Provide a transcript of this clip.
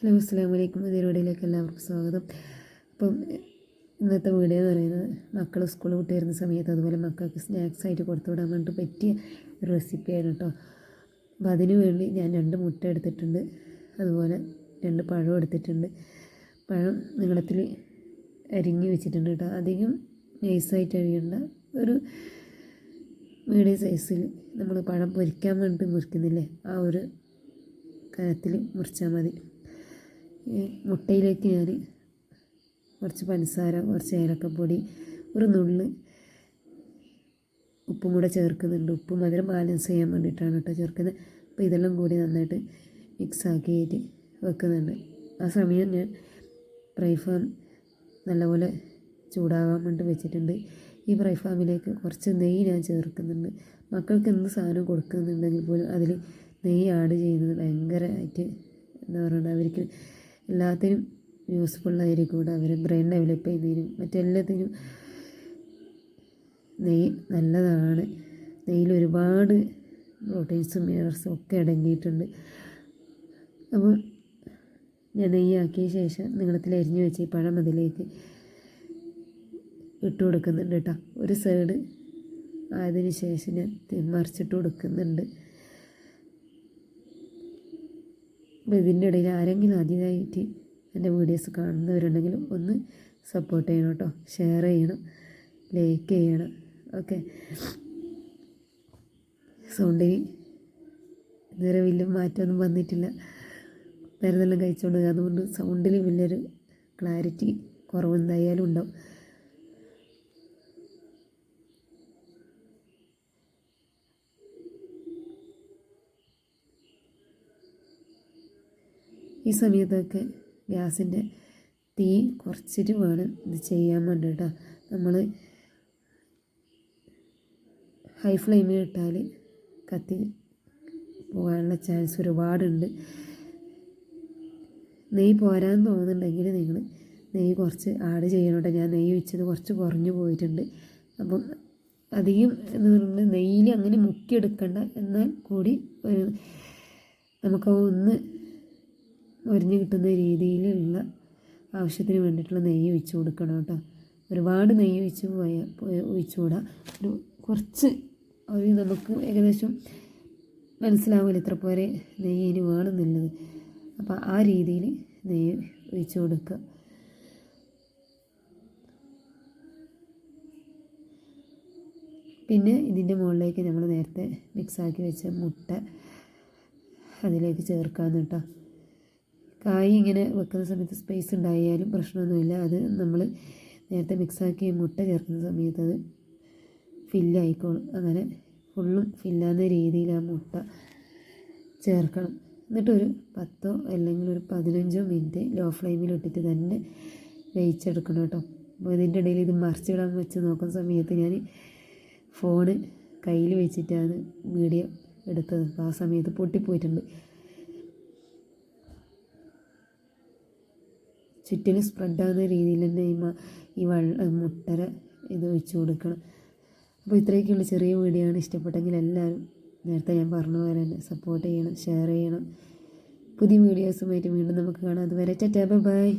Hello അസ്സാം വലൈക്കും പരിപാടിയിലേക്ക് എല്ലാവർക്കും സ്വാഗതം. അപ്പം ഇന്നത്തെ വീഡിയോ എന്ന് പറയുന്നത് മക്കൾ സ്കൂളിൽ വിട്ട് വരുന്ന സമയത്ത് അതുപോലെ മക്കൾക്ക് സ്നാക്സ് ആയിട്ട് കൊടുത്തു വിടാൻ വേണ്ടി പറ്റിയ ഒരു റെസിപ്പിയാണ് കേട്ടോ. അപ്പോൾ അതിനു വേണ്ടി ഞാൻ രണ്ട് മുട്ട എടുത്തിട്ടുണ്ട്. അതുപോലെ രണ്ട് പഴം എടുത്തിട്ടുണ്ട്. പഴം നീളത്തിൽ അരിഞ്ഞ് വെച്ചിട്ടുണ്ട് കേട്ടോ. അധികം നൈസായിട്ട് അരിയണ്ട. ഒരു മീഡിയം സൈസിൽ നമ്മൾ പഴം പൊരിക്കാൻ വേണ്ടി മുറിക്കുന്നില്ലേ? ആ ഒരു കനത്തിൽ മുറിച്ചാൽ മതി. മുട്ടയിലേക്ക് ഞാൻ കുറച്ച് പഞ്ചസാര കുറച്ച് ഏലക്കപ്പൊടി ഒരു നുള്ള് ഉപ്പും കൂടെ ചേർക്കുന്നുണ്ട്. ഉപ്പ് മധുരം ബാലൻസ് ചെയ്യാൻ വേണ്ടിയിട്ടാണ് കേട്ടോ ചേർക്കുന്നത്. അപ്പോൾ ഇതെല്ലാം കൂടി നന്നായിട്ട് മിക്സ് ആക്കിയിട്ട് വെക്കുന്നുണ്ട്. ആ സമയം ഞാൻ ഫ്രൈ ഫാം നല്ലപോലെ ചൂടാകാൻ വേണ്ടി വെച്ചിട്ടുണ്ട്. ഈ ഫ്രൈ ഫാമിലേക്ക് കുറച്ച് നെയ്യ് ഞാൻ ചേർക്കുന്നുണ്ട്. മക്കൾക്ക് എന്ത് സാധനം കൊടുക്കുന്നുണ്ടെങ്കിൽ പോലും അതിൽ നെയ്യ് ആഡ് ചെയ്യുന്നത് ഭയങ്കരമായിട്ട് എന്താ പറയുക അവർക്ക് എല്ലാത്തിനും യൂസ്ഫുള്ളായിരിക്കും കൂടെ അവരെ ബ്രെയിൻ ഡെവലപ്പ് ചെയ്യുന്നതിനും മറ്റെല്ലാത്തിനും നെയ് നല്ലതാണ്. നെയ്യിൽ ഒരുപാട് പ്രോട്ടീൻസും മിനറൽസും ഒക്കെ അടങ്ങിയിട്ടുണ്ട്. അപ്പോൾ ഞാൻ നെയ്യാക്കിയ ശേഷം നീളത്തിൽ അരിഞ്ഞു വെച്ച് ഈ പഴം അതിലേക്ക് ഇട്ട് കൊടുക്കുന്നുണ്ട് കേട്ടോ. ഒരു സൈഡ് ആയതിനു ശേഷം ഞാൻ മറിച്ചിട്ട് കൊടുക്കുന്നുണ്ട്. അപ്പോൾ ഇതിന്റെ ഇടയിൽ ആരെങ്കിലും ആദ്യമായിട്ട് എന്റെ വീഡിയോസ് കാണുന്നവരുണ്ടെങ്കിൽ ഒന്ന് സപ്പോർട്ട് ചെയ്യണം കേട്ടോ ഷെയർ ചെയ്യണം. ലൈക്ക് ചെയ്യണം. ഓക്കെ സൗണ്ടിന് ഇതുവരെ വലിയ മാറ്റമൊന്നും വന്നിട്ടില്ല. മരുന്നെല്ലാം കഴിച്ചുകൊണ്ട് അതുകൊണ്ട് സൗണ്ടിൽ വലിയൊരു ക്ലാരിറ്റി കുറവെന്തായാലും ഉണ്ടാവും. ഈ സമയത്തൊക്കെ ഗ്യാസിന്റെ തീ കുറച്ചിട്ട് വേണം ഇത് ചെയ്യാൻ വേണ്ടിട്ടോ. നമ്മൾ ഹൈ ഫ്ലെയിമിൽ ഇട്ടാൽ കത്തി പോകാനുള്ള ചാൻസ് ഒരുപാടുണ്ട്. നെയ്യ് പോരാൻ തോന്നുന്നുണ്ടെങ്കിൽ നിങ്ങൾ നെയ്യ് കുറച്ച് ആഡ് ചെയ്യണോട്ടെ. ഞാൻ നെയ്യ് വെച്ചത് കുറച്ച് കുറഞ്ഞു പോയിട്ടുണ്ട്. അപ്പം അധികം എന്ന് പറയുന്നത് നെയ്യിൽ അങ്ങനെ മുക്കിയെടുക്കണ്ട. എന്നാൽ കൂടി നമുക്ക് ഒന്ന് ഒരിഞ്ഞ് കിട്ടുന്ന രീതിയിലുള്ള ആവശ്യത്തിന് വേണ്ടിയിട്ടുള്ള നെയ്യ് ഒഴിച്ച് കൊടുക്കണം കേട്ടോ. ഒരുപാട് നെയ്യ് ഒഴിച്ച് പോയാൽ ഒഴിച്ചുകൂടാ ഒരു കുറച്ച് ഒരു നമുക്ക് ഏകദേശം മനസ്സിലാവില്ല ഇത്ര പോരെ നെയ്യ് ഇനി വേണമെന്നുള്ളത് അപ്പോൾ ആ രീതിയിൽ നെയ്യ് ഒഴിച്ച് കൊടുക്കുക പിന്നെ ഇതിന്റെ മുകളിലേക്ക് നമ്മൾ നേരത്തെ മിക്സാക്കി വെച്ച മുട്ട അതിലേക്ക് ചേർക്കാമെന്ന് കേട്ടോ. കായ് ഇങ്ങനെ വെക്കുന്ന സമയത്ത് സ്പേസ് ഉണ്ടായാലും പ്രശ്നമൊന്നുമില്ല. അത് നമ്മൾ നേരത്തെ മിക്സാക്കി മുട്ട ചേർക്കുന്ന സമയത്ത് അത് ഫില്ലായിക്കോളും അങ്ങനെ ഫുള്ളും ഫില്ലാകുന്ന രീതിയിൽ ആ മുട്ട ചേർക്കണം. എന്നിട്ടൊരു പത്തോ അല്ലെങ്കിൽ ഒരു പതിനഞ്ചോ മിനിറ്റ് ലോ ഫ്ലെയിമിൽ ഇട്ടിട്ട് തന്നെ വേവിച്ചെടുക്കണം കേട്ടോ. അപ്പോൾ ഇതിന്റെ ഇടയിൽ ഇത് മറിച്ചിടാൻ വെച്ച് നോക്കുന്ന സമയത്ത് ഞാൻ ഫോണ് കയ്യിൽ വെച്ചിട്ടാണ് വീഡിയോ എടുത്തത്. അപ്പോൾ ആ സമയത്ത് പൊട്ടിപ്പോയിട്ടുണ്ട്. ചുറ്റിനും സ്പ്രെഡാകുന്ന രീതിയിൽ തന്നെ ഈ ഈ വെള്ള മുട്ടര ഇത് വെച്ച് കൊടുക്കണം. അപ്പോൾ ഇത്രയൊക്കെയുള്ള ചെറിയ വീഡിയോ ആണ് ഇഷ്ടപ്പെട്ടെങ്കിൽ എല്ലാവരും നേരത്തെ ഞാൻ പറഞ്ഞ പോലെ തന്നെ സപ്പോർട്ട് ചെയ്യണം ഷെയർ ചെയ്യണം. പുതിയ വീഡിയോസുമായിട്ട് വീണ്ടും നമുക്ക് കാണാം. അതുവരെ ചേട്ടാ ബൈ.